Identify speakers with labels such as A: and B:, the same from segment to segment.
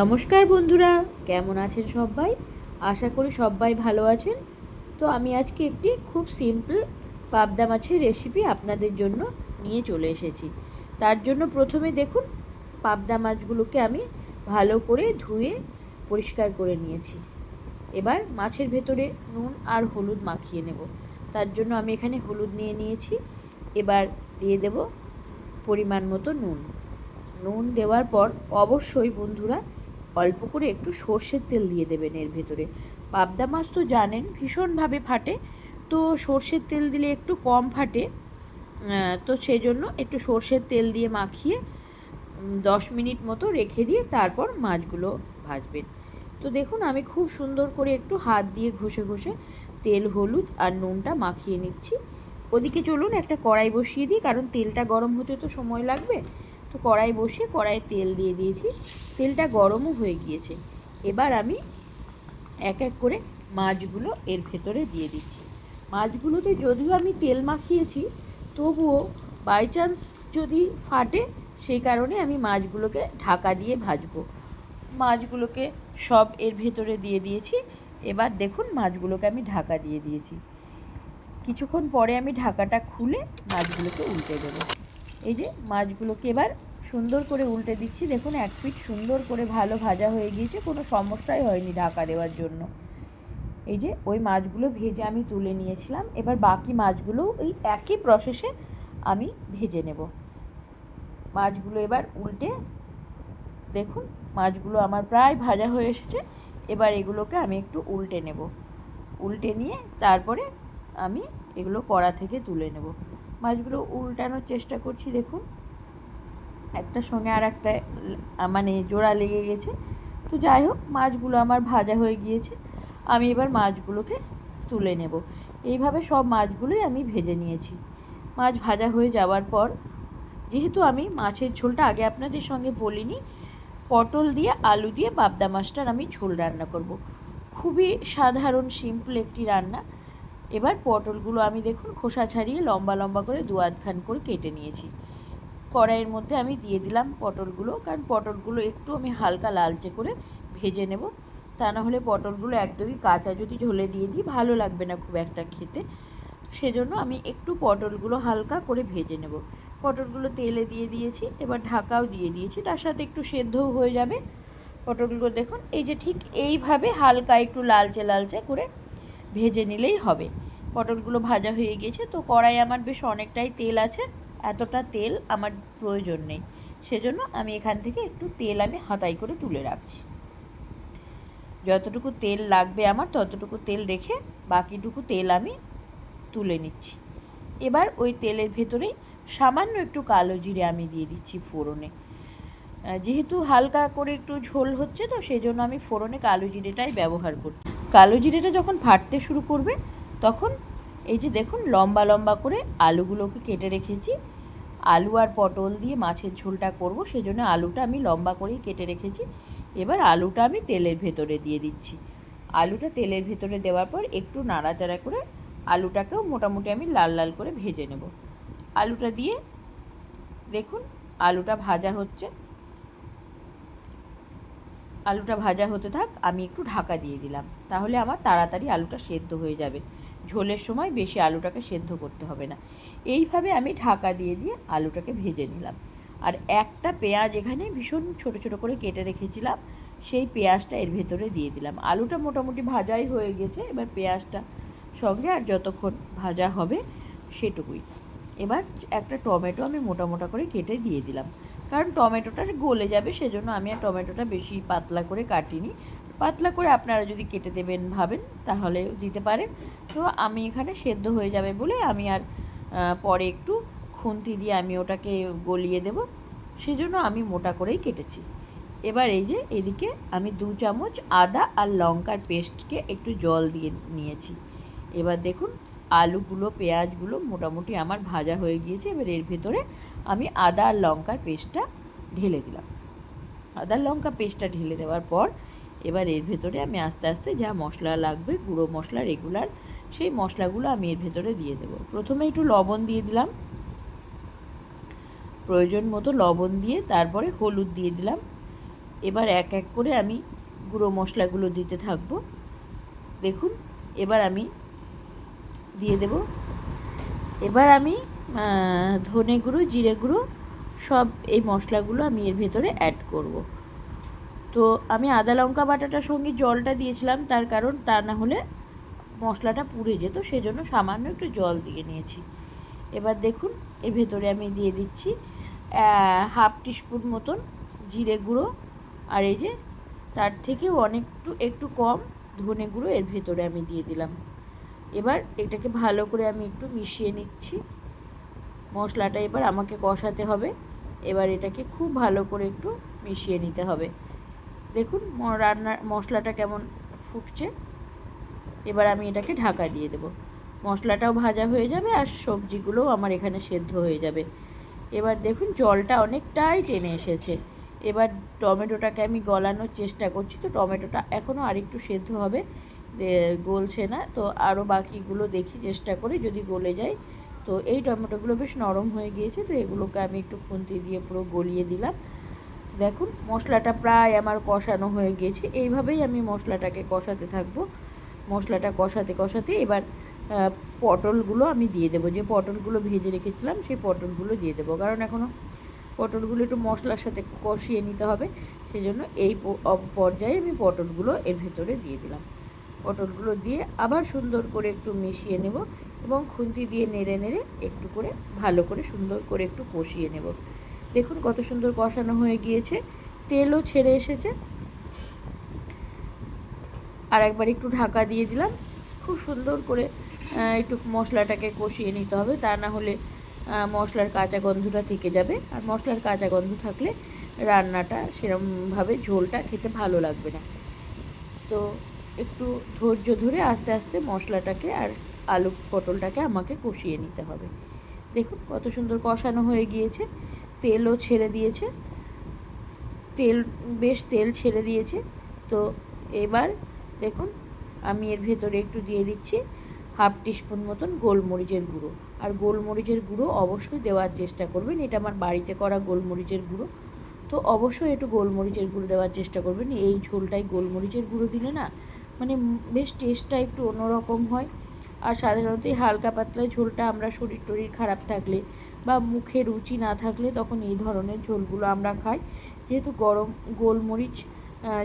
A: নমস্কার বন্ধুরা, কেমন আছেন সবাই? আশা করি সবাই ভালো আছেন। তো আমি আজকে একটি খুব সিম্পল পাবদা মাছের রেসিপি আপনাদের জন্য নিয়ে চলে এসেছি। তার জন্য প্রথমে দেখুন, পাবদা মাছগুলোকে আমি ভালো করে ধুয়ে পরিষ্কার করে নিয়েছি। এবার মাছের ভেতরে নুন আর হলুদ মাখিয়ে নেব। তার জন্য আমি এখানে হলুদ নিয়ে নিয়েছি। এবার দিয়ে দেব পরিমাণ মতো নুন। নুন দেওয়ার পর অবশ্যই বন্ধুরা অল্প করে একটু সর্ষের তেল দিয়ে দেবেন এর ভেতরে। পাবদা মাছ তো জানেন, ভীষণভাবে ফাটে। তো সর্ষের তেল দিলে একটু কম ফাটে। তো সেই জন্য একটু সর্ষের তেল দিয়ে মাখিয়ে দশ মিনিট মতো রেখে দিয়ে তারপর মাছগুলো ভাজবেন। তো দেখুন, আমি খুব সুন্দর করে একটু হাত দিয়ে ঘষে ঘষে তেল, হলুদ আর নুনটা মাখিয়ে নিচ্ছি। ওদিকে চলুন, একটা কড়াই বসিয়ে দিই, কারণ তেলটা গরম হতে তো সময় লাগবে। তো কড়াই বসিয়ে কড়াইয়ে তেল দিয়ে দিয়েছি। তেলটা গরমও হয়ে গিয়েছে। এবার আমি এক এক করে মাছগুলো এর ভেতরে দিয়ে দিচ্ছি। মাছগুলোতে যদিও আমি তেল মাখিয়েছি, তবুও বাই চান্স যদি ফাটে, সেই কারণে আমি মাছগুলোকে ঢাকা দিয়ে ভাজবো। মাছগুলোকে সব এর ভেতরে দিয়ে দিয়েছি। এবার দেখুন মাছগুলোকে আমি ঢাকা দিয়ে দিয়েছি। কিছুক্ষণ পরে আমি ঢাকাটা খুলে মাছগুলোকে উল্টে দেবো। এই যে মাছগুলোকে এবার সুন্দর করে উল্টে দিচ্ছি। দেখুন, এক পিঠ সুন্দর করে ভালো ভাজা হয়ে গিয়েছে, কোনো সমস্যাই হয়নি ঢাকা দেওয়ার জন্য। এই যে ওই মাছগুলো ভেজে আমি তুলে নিয়েছিলাম। এবার বাকি মাছগুলো এই একই প্রসেসে আমি ভেজে নেব। মাছগুলো এবার উল্টে, দেখুন, মাছগুলো আমার প্রায় ভাজা হয়ে এসেছে। এবার এগুলোকে আমি একটু উল্টে নেব। উল্টে নিয়ে তারপরে আমি এগুলো কড়া থেকে তুলে নেব। মাছগুলো উল্টানোর চেষ্টা করছি, দেখুন। একটার সঙ্গে আর একটা মানে জোড়া লেগে গেছে। তো যাই হোক, মাছগুলো আমার ভাজা হয়ে গিয়েছে। আমি এবার মাছগুলোকে তুলে নেব। এইভাবে সব মাছগুলোই আমি ভেজে নিয়েছি। মাছ ভাজা হয়ে যাওয়ার পর, যেহেতু আমি মাছের ঝোলটা আগে আপনাদের সঙ্গে বলিনি, পটল দিয়ে আলু দিয়ে পাবদা মাছটার আমি ঝোল রান্না করব। খুবই সাধারণ সিম্পল একটি রান্না। এবার পটলগুলো আমি দেখুন খোসা ছাড়িয়ে লম্বা লম্বা করে দু আধখান করে কেটে নিয়েছি। কড়াইয়ের মধ্যে আমি দিয়ে দিলাম পটলগুলো, কারণ পটলগুলো একটু আমি হালকা লালচে করে ভেজে নেব। তা না হলে পটলগুলো একদমই কাঁচা যদি ঝোলে দিয়ে দিই, ভালো লাগবে না খুব একটা খেতে। সেজন্য আমি একটু পটলগুলো হালকা করে ভেজে নেব। পটলগুলো তেলে দিয়ে দিয়েছি, এবার ঢাকাও দিয়ে দিয়েছি, তার সাথে একটু সেদ্ধও হয়ে যাবে। পটলগুলো দেখুন, এই যে ঠিক এইভাবে হালকা একটু লালচে লালচে করে ভেজে নিলেই হবে। পটলগুলো ভাজা হয়ে গেছে, তো কড়াই আমার বেশ অনেকটাই তেল আছে। এতটা তেল আমার প্রয়োজন নেই। সেজন্য আমি এখান থেকে একটু তেল আমি হাতাই করে তুলে রাখছি। যতটুকু তেল লাগবে আমার, ততটুকু তেল রেখে বাকিটুকু তেল আমি তুলে নিচ্ছি। এবার ওই তেলের ভেতরেই সামান্য একটু কালো জিরে আমি দিয়ে দিচ্ছি ফোড়নে। যেহেতু হালকা করে একটু ঝোল হচ্ছে তো, সেই জন্য আমি ফোড়নে কালো জিরেটাই ব্যবহার করি। কালো জিরেটা যখন ফাটতে শুরু করবে, তখন এই যে দেখুন, লম্বা লম্বা করে আলুগুলোকে কেটে রেখেছি। আলু আর পটল দিয়ে মাছের ঝোলটা করব, সেজন্য আলুটা আমি লম্বা করেই কেটে রেখেছি। এবার আলুটা আমি তেলের ভেতরে দিয়ে দিচ্ছি। আলুটা তেলের ভেতরে দেওয়ার পর একটু নাড়াচাড়া করে আলুটাকেও মোটামুটি আমি লাল লাল করে ভেজে নেব। আলুটা দিয়ে দেখুন, আলুটা ভাজা হচ্ছে। আলুটা ভাজা হতে থাক, আমি একটু ঢাকা দিয়ে দিলাম। তাহলে আমার তাড়াতাড়ি আলুটা সেদ্ধ হয়ে যাবে। ঝোলের সময় বেশি আলুটাকে সেদ্ধ করতে হবে না। এইভাবে আমি ঢাকা দিয়ে দিয়ে আলুটাকে ভেজে নিলাম। আর একটা পেঁয়াজ এখানে ভীষণ ছোট ছোট করে কেটে রেখেছিলাম, সেই পেঁয়াজটা এর ভেতরে দিয়ে দিলাম। আলুটা মোটামুটি ভাজাই হয়ে গেছে, এবার পেঁয়াজটা সঙ্গে আর যতক্ষণ ভাজা হবে সেটুকুই। এবার একটা টমেটো আমি মোটা মোটা করে কেটে দিয়ে দিলাম। কারণ টমেটোটা গলে যাবে, সেজন্য আমি আর টমেটোটা বেশি পাতলা করে কাটিনি। পাতলা করে আপনারা যদি কেটে দেবেন ভাবেন, তাহলে দিতে পারেন। তো আমি এখানে সেদ্ধ হয়ে যাবে বলে আমি আর পরে একটু খুন্তি দিয়ে আমি ওটাকে গলিয়ে দেব। সেজন্য আমি মোটা করেই কেটেছি। এবার এই যে, এদিকে আমি দু চামচ আদা আর লঙ্কার পেস্টকে একটু জল দিয়ে নিয়েছি। এবার দেখুন আলুগুলো, পেঁয়াজগুলো মোটামুটি আমার ভাজা হয়ে গিয়েছে। এবার এর ভেতরে আমি আদা আর লঙ্কার পেস্টটা ঢেলে দিলাম। আদা লঙ্কা পেস্টটা ঢেলে দেওয়ার পর এবার এর ভেতরে আমি আস্তে আস্তে যা মশলা লাগবে, গুঁড়ো মশলা, রেগুলার, সেই মশলাগুলো আমি এর ভেতরে দিয়ে দেবো। প্রথমে একটু লবণ দিয়ে দিলাম। প্রয়োজন মতো লবণ দিয়ে তারপরে হলুদ দিয়ে দিলাম। এবার এক এক করে আমি গুঁড়ো মশলাগুলো দিতে থাকব। দেখুন, এবার আমি দিয়ে দেব। এবার আমি ধনে গুঁড়ো, জিরে গুঁড়ো, সব এই মশলাগুলো আমি এর ভেতরে অ্যাড করব। তো আমি আদা লঙ্কা বাটাটার সঙ্গে জলটা দিয়েছিলাম, তার কারণ তা না হলে মশলাটা পুড়ে যেত, সেজন্য সামান্য একটু জল দিয়ে নিয়েছি। এবার দেখুন, এর ভেতরে আমি দিয়ে দিচ্ছি হাফ টিস্পুন মতন জিরে গুঁড়ো, আর এই যে তার থেকেও অনেকটু, একটু কম ধনে গুঁড়ো এর ভেতরে আমি দিয়ে দিলাম। এবার এটাকে ভালো করে আমি একটু মিশিয়ে নিচ্ছি। মশলাটা এবার আমাকে কষাতে হবে। এবার এটাকে খুব ভালো করে একটু মিশিয়ে নিতে হবে। দেখুন রান্নার মশলাটা কেমন ফুটছে। এবার আমি এটাকে ঢাকা দিয়ে দেব। মশলাটাও ভাজা হয়ে যাবে আর সবজিগুলোও আমার এখানে সেদ্ধ হয়ে যাবে। এবার দেখুন, জলটা অনেকটাই টেনে এসেছে। এবার টমেটোটাকে আমি গলানোর চেষ্টা করছি। তো টমেটোটা এখনও আরেকটু সেদ্ধ হবে। গলছে না। তো আরও বাকিগুলো দেখি, চেষ্টা করে যদি গলে যায়। তো এই টমেটোগুলো বেশ নরম হয়ে গিয়েছে, তো এগুলোকে আমি একটু খুন্তি দিয়ে পুরো গলিয়ে দিলাম। দেখুন, মশলাটা প্রায় আমার কষানো হয়ে গিয়েছে। এইভাবেই আমি মশলাটাকে কষাতে থাকব। মশলাটা কষাতে কষাতে এবার পটলগুলো আমি দিয়ে দেবো। যে পটলগুলো ভেজে রেখেছিলাম, সেই পটলগুলো দিয়ে দেবো। কারণ এখনও পটলগুলো একটু মশলার সাথে কষিয়ে নিতে হবে। সেই জন্য এই পর্যায়ে আমি পটলগুলো এর ভেতরে দিয়ে দিলাম। পটলগুলো দিয়ে আবার সুন্দর করে একটু মিশিয়ে নেব এবং খুন্তি দিয়ে নেড়ে নেড়ে একটু করে, ভালো করে সুন্দর করে একটু কষিয়ে নেব। দেখুন কত সুন্দর কষানো হয়ে গিয়েছে, তেলও ছেড়ে এসেছে। আর একবার একটু ঢাকা দিয়ে দিলাম, খুব সুন্দর করে একটু মশলাটাকে কষিয়ে নিতে হবে, তা না হলে মশলার কাঁচা গন্ধটা থেকে যাবে। আর মশলার কাঁচা গন্ধ থাকলে রান্নাটা সেরমভাবে ঝোলটা খেতে ভালো লাগবে না। তো একটু ধৈর্য ধরে আস্তে আস্তে মশলাটাকে আর আলু পটলটাকে আমাকে কষিয়ে নিতে হবে। দেখুন কত সুন্দর কষানো হয়ে গিয়েছে। তেলও ছেড়ে দিয়েছে। তেল, বেশ তেল ছেড়ে দিয়েছে। তো এবার দেখুন আমি এর ভেতরে একটু দিয়ে দিচ্ছি হাফ টিস্পুন মতন গোলমরিচের গুঁড়ো। আর গোলমরিচের গুঁড়ো অবশ্যই দেওয়ার চেষ্টা করবেন। এটা আমার বাড়িতে করা গোলমরিচের গুঁড়ো। তো অবশ্যই একটু গোলমরিচের গুঁড়ো দেওয়ার চেষ্টা করবেন। এই ঝোলটাই গোলমরিচের গুঁড়ো দিলে না মানে বেশ টেস্টটা একটু অন্যরকম হয়। আর সাধারণত হালকা পাতলা ঝোলটা আমরা শরীর টরির খারাপ থাকলে বা মুখে রুচি না থাকলে তখন এই ধরনের ঝোলগুলো আমরা খাই। যেহেতু গরম গোলমরিচ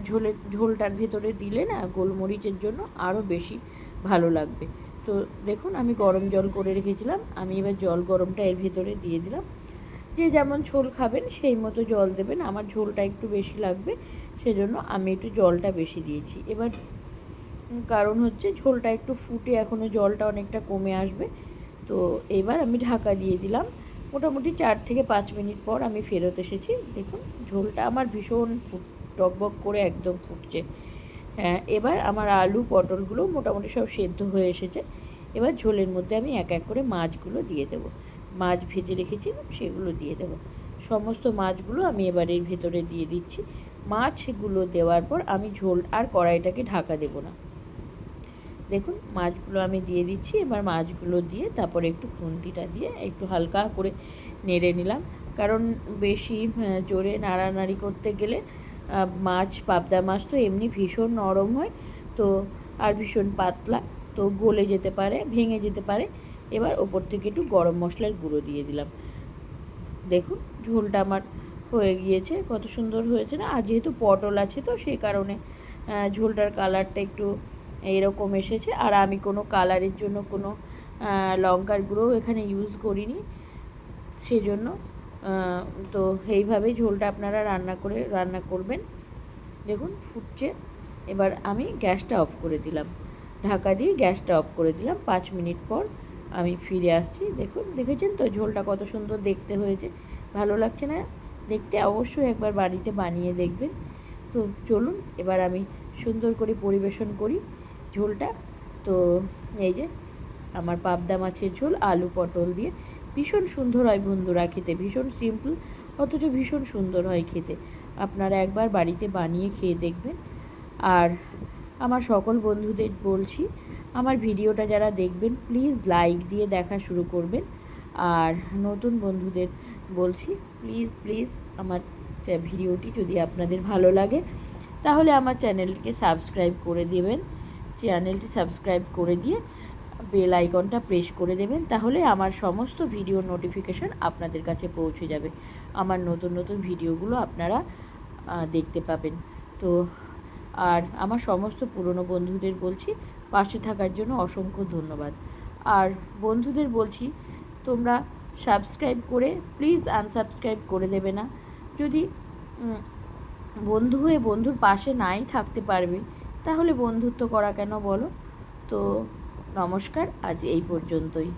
A: ঝোলের ঝোলটার ভেতরে দিলে না গোলমরিচের জন্য আরও বেশি ভালো লাগবে। তো দেখুন, আমি গরম জল করে রেখেছিলাম। আমি এবার জল গরমটা এর ভেতরে দিয়ে দিলাম। যে যেমন ঝোল খাবেন সেই মতো জল দেবেন। আমার ঝোলটা একটু বেশি লাগবে, সেজন্য আমি একটু জলটা বেশি দিয়েছি। এবার কারণ হচ্ছে ঝোলটা একটু ফুটে এখনও জলটা অনেকটা কমে আসবে। তো এবার আমি ঢাকা দিয়ে দিলাম। মোটামুটি চার থেকে পাঁচ মিনিট পর আমি ফেরত এসেছি। দেখুন, ঝোলটা আমার ভীষণ ফুট, টকবক করে একদম ফুটছে। হ্যাঁ এবার আমার আলু পটলগুলো মোটামুটি সব সেদ্ধ হয়ে এসেছে। এবার ঝোলের মধ্যে আমি এক এক করে মাছগুলো দিয়ে দেব। মাছ ভেজে রেখেছিলাম সেগুলো দিয়ে দেব। সমস্ত মাছগুলো আমি এবার এর ভেতরে দিয়ে দিচ্ছি। মাছগুলো দেওয়ার পর আমি ঝোল আর কড়াইটাকে ঢাকা দেব না। দেখুন, মাছগুলো আমি দিয়ে দিচ্ছি। এবার মাছগুলো দিয়ে তারপরে একটু খুন্তিটা দিয়ে একটু হালকা করে নেড়ে নিলাম। কারণ বেশি জোরে নাড়ানাড়ি করতে গেলে মাছ, পাবদা মাছ তো এমনি ভীষণ নরম হয়, তো আর ভীষণ পাতলা, তো গলে যেতে পারে, ভেঙে যেতে পারে। এবার ওপর থেকে একটু গরম মশলার গুঁড়ো দিয়ে দিলাম। দেখুন, ঝোলটা আমার হয়ে গিয়েছে, কত সুন্দর হয়েছে না? আর যেহেতু পটল আছে তো সেই কারণে ঝোলটার কালারটা একটু এরকম এসেছে। আর আমি কোনো কালারের জন্য কোনো লঙ্কার গুঁড়োও এখানে ইউজ করিনি। সেজন্য তো এইভাবেই ঝোলটা আপনারা রান্না করে, রান্না করবেন। দেখুন, ফুটছে। এবার আমি গ্যাসটা অফ করে দিলাম। ঢাকা দিয়ে গ্যাসটা অফ করে দিলাম। পাঁচ মিনিট পর আমি ফিরে আসছি। দেখুন, দেখেছেন তো ঝোলটা কত সুন্দর দেখতে হয়েছে। ভালো লাগছে না? দেখতে অবশ্যই একবার বাড়িতে বানিয়ে দেখবেন। তো চলুন, এবার আমি সুন্দর করে পরিবেশন করি। ঝোলটা। তো এই যে আমার পাবদা মাছের ঝোল, আলু পটল দিয়ে। ভীষণ সুন্দর হয় বন্ধুরা খেতে, ভীষণ সিম্পল অথচ ভীষণ সুন্দর হয় খেতে। আপনারা একবার বাড়িতে বানিয়ে খেয়ে দেখবেন। আর আমার সকল বন্ধুদের বলছি, আমার ভিডিওটা যারা দেখবেন প্লিজ লাইক দিয়ে দেখা শুরু করবেন। আর নতুন বন্ধুদের বলছি প্লিজ প্লিজ আমার ভিডিওটি যদি আপনাদের ভালো লাগে, তাহলে আমার চ্যানেলটিকে সাবস্ক্রাইব করে দেবেন। চ্যানেলটি সাবস্ক্রাইব করে দিয়ে বেল আইকনটা প্রেস করে দেবেন, তাহলে আমার সমস্ত ভিডিও নোটিফিকেশন আপনাদের কাছে পৌঁছে যাবে। আমার নতুন নতুন ভিডিওগুলো আপনারা দেখতে পাবেন। তো, আর আমার সমস্ত পুরনো বন্ধুদের বলছি, পাশে থাকার জন্য অসংখ্য ধন্যবাদ। আর বন্ধুদের বলছি, তোমরা সাবস্ক্রাইব করে, প্লিজ আনসাবস্ক্রাইব করে দেবে না। যদি বন্ধু হয়ে বন্ধুর পাশে নাই থাকতে পারবে তাহলে বন্ধুত্ব করা কেন বলো? তো নমস্কার আজ এই পর্যন্তই।